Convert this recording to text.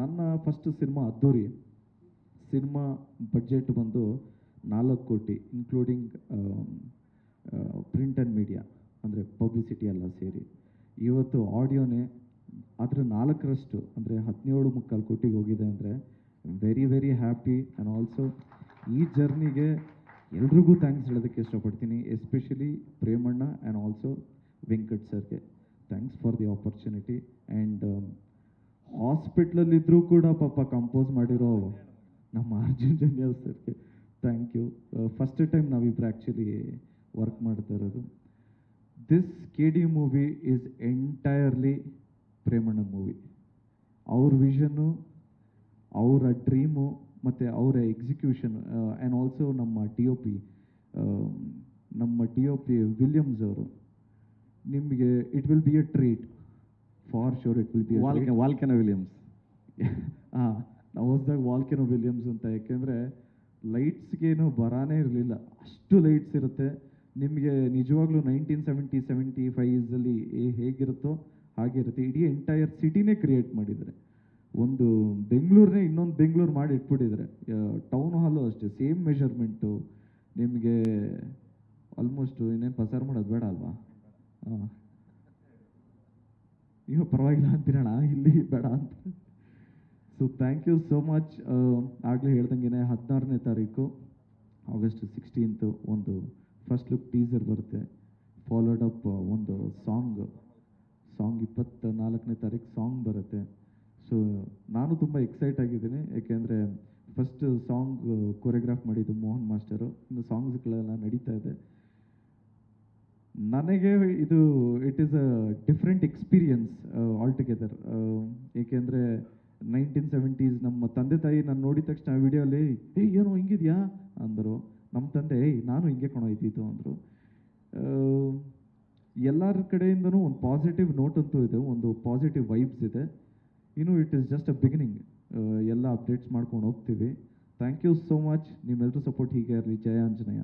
ನನ್ನ first cinema Addhuri. Cinema budget ಬಂದು ನಾಲ್ಕು ಕೋಟಿ ಇನ್ಕ್ಲೂಡಿಂಗ್ ಪ್ರಿಂಟ್ ಆ್ಯಂಡ್ ಮೀಡಿಯಾ ಅಂದರೆ ಪಬ್ಲಿಸಿಟಿ ಎಲ್ಲ ಸೇರಿ. ಇವತ್ತು ಆಡಿಯೋನೇ ಅದರ ನಾಲ್ಕರಷ್ಟು, ಅಂದರೆ ಹದಿನೇಳು ಮುಕ್ಕಾಲು ಕೋಟಿಗೆ ಹೋಗಿದೆ ಅಂದರೆ very very happy and also ಈ ಜರ್ನಿಗೆ ಎಲ್ರಿಗೂ ಥ್ಯಾಂಕ್ಸ್ ಹೇಳೋದಕ್ಕೆ ಇಷ್ಟಪಡ್ತೀನಿ especially Premanna and also Venkat ಸರ್ಗೆ. Thanks for the opportunity and ಹಾಸ್ಪಿಟ್ಲಲ್ಲಿದ್ದರೂ ಕೂಡ ಪಾಪ ಕಂಪೋಸ್ ಮಾಡಿರೋ ನಮ್ಮ ಅರ್ಜುನ್ ಜನ್ಯ ಸರ್ಗೆ ಥ್ಯಾಂಕ್ ಯು ಫಸ್ಟ್ ಟೈಮ್ ನಾವಿಬ್ರು ಆ್ಯಕ್ಚುಲಿ ವರ್ಕ್ ಮಾಡ್ತಾ ಇರೋದು. This K D movie is entirely Premanna movie ಅವ್ರ ವಿಷನ್ನು ಅವರ ಡ್ರೀಮು ಮತ್ತು ಅವರ ಎಕ್ಸಿಕ್ಯೂಷನ್ ಆ್ಯಂಡ್ ಆಲ್ಸೋ ನಮ್ಮ ಡಿ ಒ ಪಿ ನಮ್ಮ ಡಿ ಒ ಪಿ ವಿಲಿಯಮ್ಸ್ ಅವರು. ನಿಮಗೆ it will be a treat for sure it will be ವಾಲ್ಕೆ ವಾಲ್ಕೆನ ವಿಲಿಯಮ್ಸ್ ಹಾಂ ನಾವು ಹೊಸ್ದಾಗ ವಾಲ್ಕೆನೋ ವಿಲಿಯಮ್ಸ್ ಅಂತ ಯಾಕೆಂದರೆ ಲೈಟ್ಸ್ಗೇನು ಬರಾನೇ ಇರಲಿಲ್ಲ. ಅಷ್ಟು ಲೈಟ್ಸ್ ಇರುತ್ತೆ. ನಿಮಗೆ ನಿಜವಾಗ್ಲೂ ನೈನ್ಟೀನ್ ಸೆವೆಂಟಿ ಸೆವೆಂಟಿ ಫೈವ್ಸಲ್ಲಿ ಹೇಗಿರುತ್ತೋ ಹಾಗೆ ಇರುತ್ತೆ. ಇಡೀ ಎಂಟೈರ್ ಸಿಟಿನೇ ಕ್ರಿಯೇಟ್ ಮಾಡಿದ್ದಾರೆ ಒಂದು ಬೆಂಗಳೂರನ್ನೇ ಇನ್ನೊಂದು ಬೆಂಗಳೂರು ಮಾಡಿ ಇಟ್ಬಿಟ್ಟಿದ್ದಾರೆ ಟೌನ್ ಹಾಲು ಅಷ್ಟೇ ಸೇಮ್ ಮೆಷರ್ಮೆಂಟು ನಿಮಗೆ ಆಲ್ಮೋಸ್ಟು ಇನ್ನೇನು ಪಸಾರ್ ಮಾಡೋದು ಬೇಡ ಅಲ್ವಾ? ಹಾಂ ನೀವು ಪರವಾಗಿಲ್ಲ ಅಂತೀರಣ ಇಲ್ಲಿ ಬೇಡ ಅಂತ. So thank you so much ಆಗಲೇ ಹೇಳ್ದಂಗೆ ಹದಿನಾರನೇ ತಾರೀಕು ಆಗಸ್ಟ್ ಸಿಕ್ಸ್ಟೀನ್ತು ಒಂದು ಫಸ್ಟ್ ಲುಕ್ ಟೀಸರ್ ಬರುತ್ತೆ. ಫಾಲೋಡ್ ಅಪ್ ಒಂದು ಸಾಂಗ್ ಸಾಂಗ್ ಇಪ್ಪತ್ತ ನಾಲ್ಕನೇ ತಾರೀಕು ಸಾಂಗ್ ಬರುತ್ತೆ. ಸೊ ನಾನು ತುಂಬ ಎಕ್ಸೈಟ್ ಆಗಿದ್ದೀನಿ, ಏಕೆಂದರೆ ಫಸ್ಟ್ ಸಾಂಗ್ ಕೊರಿಯೋಗ್ರಾಫ್ ಮಾಡಿದ್ದು ಮೋಹನ್ ಮಾಸ್ಟರು. ಇನ್ನು ಸಾಂಗ್ಸ್ಗಳೆಲ್ಲ ನಡೀತಾ ಇದೆ. ನನಗೆ ಇದು it is a different experience all together ಏಕೆಂದರೆ ನೈನ್ಟೀನ್ ಸೆವೆಂಟೀಸ್ ನಮ್ಮ ತಂದೆ ತಾಯಿ ನಾನು ನೋಡಿದ ತಕ್ಷಣ ಆ ವಿಡಿಯೋಲಿ ಏಯ್, ಏನೋ ಹಿಂಗಿದ್ಯಾ? ಅಂದರು. ನಮ್ಮ ತಂದೆ, ಏಯ್, ನಾನು ಹಿಂಗೆ ಕಣೋ ಇದ್ದಿದ್ದು ಅಂದರು ಎಲ್ಲರ ಕಡೆಯಿಂದನೂ ಒಂದು ಪಾಸಿಟಿವ್ ನೋಟ್ ಅಂತೂ ಇದೆ, ಒಂದು ಪಾಸಿಟಿವ್ ವೈಬ್ಸ್ ಇದೆ. ಇನ್ನು it is just a beginning ಎಲ್ಲ ಅಪ್ಡೇಟ್ಸ್ ಮಾಡ್ಕೊಂಡು ಹೋಗ್ತೀವಿ. ಥ್ಯಾಂಕ್ ಯು ಸೋ ಮಚ್ ನಿಮ್ಮೆಲ್ಲರೂ ಸಪೋರ್ಟ್ ಹೀಗೆ ಇರಲಿ ಜಯ ಆಂಜನೇಯ.